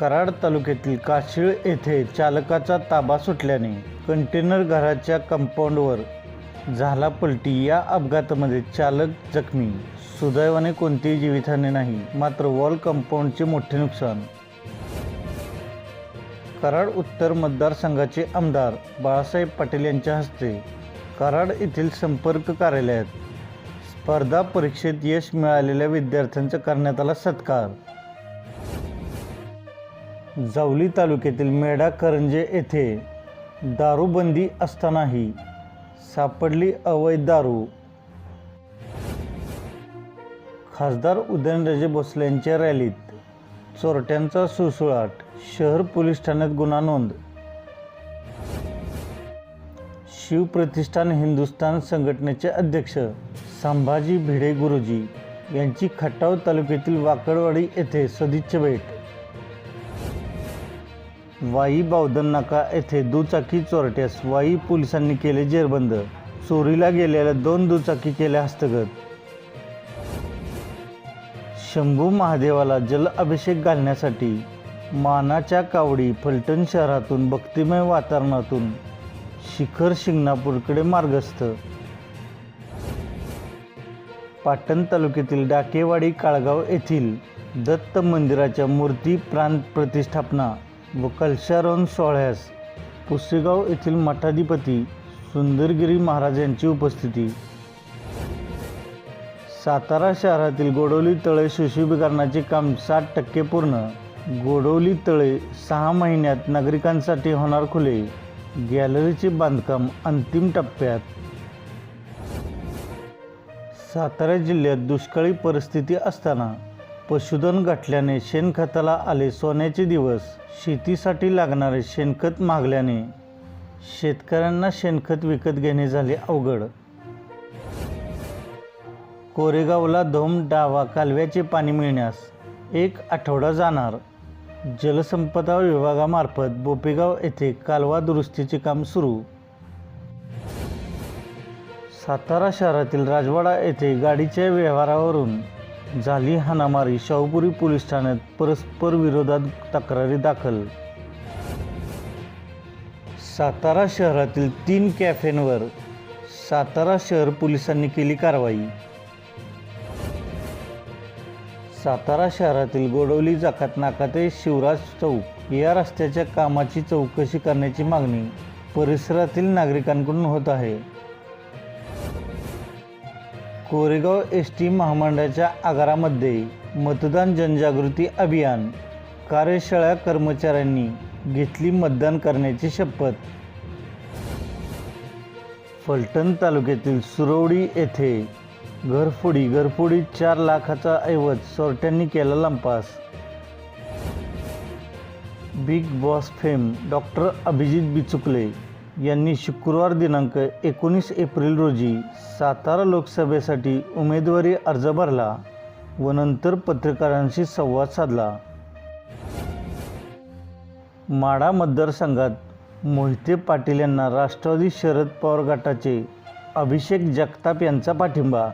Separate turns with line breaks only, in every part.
कराड तालुक्यातील काशीळ येथे चालकाचा ताबा सुटल्याने कंटेनर घराच्या कंपाऊंडवर झाला पलटी. या अपघातामध्ये चालक जखमी. सुदैवाने कोणतीही जीवितहानी नाही मात्र वॉल कंपाऊंडचे मोठे नुकसान. कराड उत्तर मतदारसंघाचे आमदार बाळासाहेब पाटील यांच्या हस्ते कराड येथील संपर्क कार्यालयात स्पर्धा परीक्षेत यश मिळालेल्या विद्यार्थ्यांचा करण्यात आला सत्कार. जावली तालुक्यातील मेढा करंजे येथे दारूबंदी असतानाही सापडली अवैध दारू. खासदार उदयनराजे भोसले यांच्या रॅलीत चोरट्यांचा सुळसुळाट शहर पोलीस ठाण्यात गुन्हा नोंद. शिवप्रतिष्ठान हिंदुस्थान संघटनेचे अध्यक्ष संभाजी भिडे गुरुजी यांची खटाव तालुक्यातील वाकडवाडी येथे सदिच्छ भेट. वाई बावधन नाका येथे दुचाकी चोरट्यास वाई पोलिसांनी केले जेरबंद. चोरीला गेलेल्या दोन दुचाकी केल्या हस्तगत. शंभू महादेवाला जल अभिषेक घालण्यासाठी मानाच्या कावडी फलटण शहरातून भक्तिमय वातावरणातून शिखर शिंगणापूरकडे मार्गस्थ. पाटण तालुक्यातील डाकेवाडी काळगाव येथील दत्त मंदिराच्या मूर्ती प्रांत प्रतिष्ठापना व कलशारोहण सोहळ्यास पुसेगाव येथील मठाधिपती सुंदरगिरी महाराज यांची उपस्थिती. सातारा शहरातील गोडवली तळे सुशोभीकरणाचे काम साठ टक्के पूर्ण. गोडवली तळे सहा महिन्यात नागरिकांसाठी होणार खुले. गॅलरीचे बांधकाम अंतिम टप्प्यात सातारा जिल्ह्यात दुष्काळी परिस्थिती असताना पशुधन गाठल्याने शेणखताला आले सोन्याचे दिवस. शेतीसाठी लागणारे शेणखत मागल्याने शेतकऱ्यांना शेणखत विकत घेणे झाले अवघड. कोरेगावला धोम डावा कालव्याचे पाणी मिळण्यास एक आठवडा जाणार. जलसंपदा विभागामार्फत बोपेगाव येथे कालवा दुरुस्तीचे काम सुरू. सातारा शहरातील राजवाडा येथे गाडीच्या व्यवहारावरून झाली हाणामारी. शाहूपुरी पोलीस ठाण्यात परस्पर विरोधात तक्रारी दाखल. सातारा शहरातील तीन कॅफेंवर सातारा शहर पोलिसांनी केली कारवाई. सातारा शहरातील गोडवली जाकात नाका ते शिवराज चौक या रस्त्याच्या कामाची चौकशी करण्याची मागणी परिसरातील नागरिकांकडून होत आहे. कोरेगाव एस टी महामंडळाच्या आगारामध्ये मतदान जनजागृती अभियान कार्यशाळा कर्मचाऱ्यांनी घेतली मतदान करण्याची शपथ. फलटण तालुक्यातील सुरवडी येथे घरफोडी घरफोडी चार लाखाचा ऐवज चोरट्यांनी केला लंपास. Bigg Boss fame doctor Abhijit Bichukale यांनी शुक्रवार दिनांक एकोणीस एप्रिल रोजी सातारा लोकसभेसाठी उमेदवारी अर्ज भरला व नंतर पत्रकारांशी संवाद साधला. माढा मतदारसंघात मोहिते पाटील यांना राष्ट्रवादी शरद पवार गटाचे अभिषेक जगताप यांचा पाठिंबा.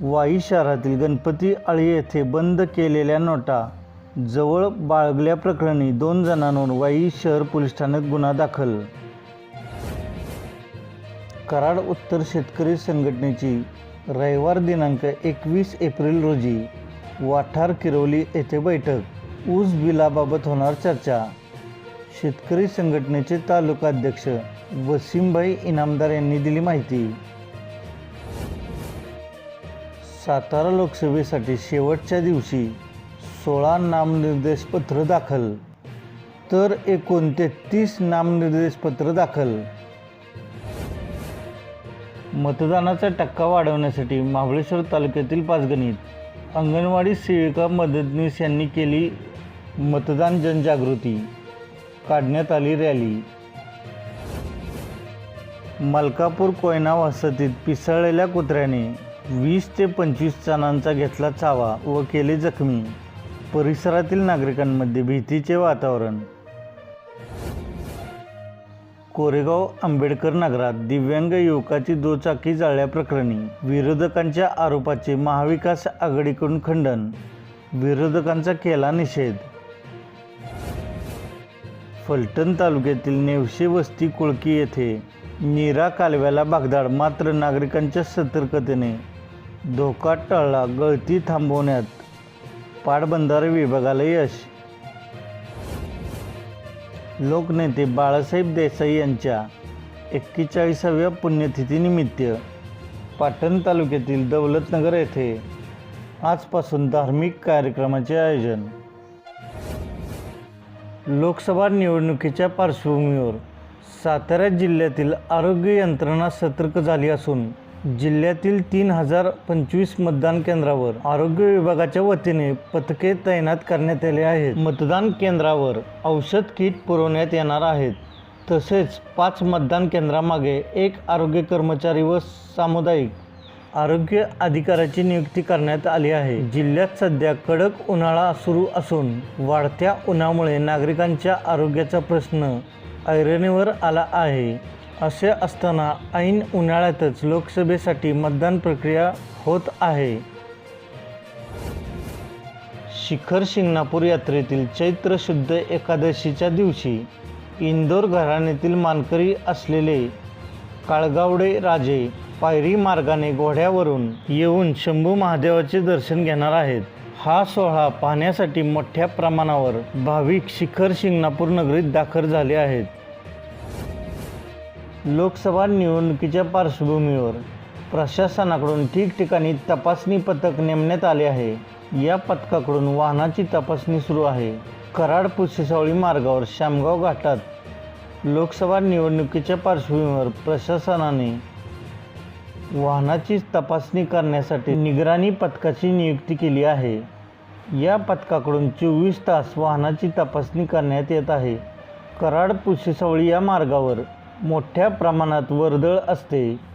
वाई शहरातील गणपती आळी येथे बंद केलेल्या नोटा जवळ बाळगल्याप्रकरणी दोन जणांवर वाई शहर पोलीस ठाण्यात गुन्हा दाखल. कराड उत्तर शेतकरी संघटनेची रविवार दिनांक एकवीस एप्रिल रोजी वाठार किरवली येथे बैठक. ऊस बिलाबाबत होणार चर्चा. शेतकरी संघटनेचे तालुकाध्यक्ष वसीमभाई इनामदार यांनी दिली माहिती. सातारा लोकसभेसाठी शेवटच्या दिवशी सोळा नामनिर्देशपत्र दाखल. तर एकूण तेहतीस नामनिर्देशपत्र दाखल. मतदानाचा टक्का वाढवण्यासाठी महाबळेश्वर तालुक्यातील पाचगणीत अंगणवाडी सेविका मदतनीस यांनी केली मतदान जनजागृती. काढण्यात आली रॅली. मलकापूर कोयना वसतीत पिसळलेल्या कुत्र्याने वीस ते पंचवीस जणांचा घेतला चावा व केले जखमी. परिसरातील नागरिकांमध्ये भीतीचे वातावरण. कोरेगाव आंबेडकर नगरात दिव्यांग युवकाची दुचाकी जाळल्याप्रकरणी विरोधकांच्या आरोपाचे महाविकास आघाडीकडून खंडन विरोधकांचा केला निषेध. फलटण तालुक्यातील नेवशे वस्ती कुळकी येथे नीरा कालव्याला बागदाड मात्र नागरिकांच्या सतर्कतेने धोका टळला गळती थांबवण्यात पाटबंधारे विभागाला यश. लोकनेते बाळासाहेब देसाई यांच्या एक्केचाळीसाव्या पुण्यतिथीनिमित्त पाटण तालुक्यातील दौलतनगर येथे आजपासून धार्मिक कार्यक्रमाचे आयोजन. लोकसभा निवडणुकीच्या पार्श्वभूमीवर सातारा जिल्ह्यातील आरोग्य यंत्रणा सतर्क झाली असून जिल्ह्यातील तीन हजार पंचवीस मतदान केंद्रावर आरोग्य विभागाच्या वतीने पथके तैनात करण्यात आले आहेत. मतदान केंद्रावर औषध किट पुरवण्यात येणार आहेत. तसेच पाच मतदान केंद्रामागे एक आरोग्य कर्मचारी व सामुदायिक आरोग्य अधिकाऱ्याची नियुक्ती करण्यात आली आहे. जिल्ह्यात सध्या कडक उन्हाळा सुरू असून वाढत्या उन्हामुळे नागरिकांच्या आरोग्याचा प्रश्न ऐरणीवर आला आहे. असे असताना ऐन उन्हाळ्यातच लोकसभेसाठी मतदान प्रक्रिया होत आहे. शिखर शिंगणापूर यात्रेतील चैत्र शुद्ध एकादशीच्या दिवशी इंदोर घराण्यातील मानकरी असलेले काळगावडे राजे पायरी मार्गाने घोड्यावरून येऊन शंभू महादेवाचे दर्शन घेणार आहेत. हा सोहळा पाहण्यासाठी मोठ्या प्रमाणावर भाविक शिखर शिंगणापूर नगरीत दाखल झाले आहेत. लोकसभा निवडणुकीच्या पार्श्वभूमीवर प्रशासनाकडून ठिकठिकाणी तपासणी पथक नेमण्यात आले आहे. या पथकाकडून वाहनाची तपासणी सुरू आहे. कराड पुसेसावळी मार्गावर शामगाव घाटात लोकसभा निवडणुकीच्या पार्श्वभूमीवर प्रशासनाने वाहनाची तपासणी करण्यासाठी निगराणी पथकाची नियुक्ती केली आहे. या पथकाकडून चोवीस तास वाहनाची तपासणी करण्यात येत आहे. कराड पुसेसावळी या मार्गावर मोठ्या प्रमाणात वर्दळ असते.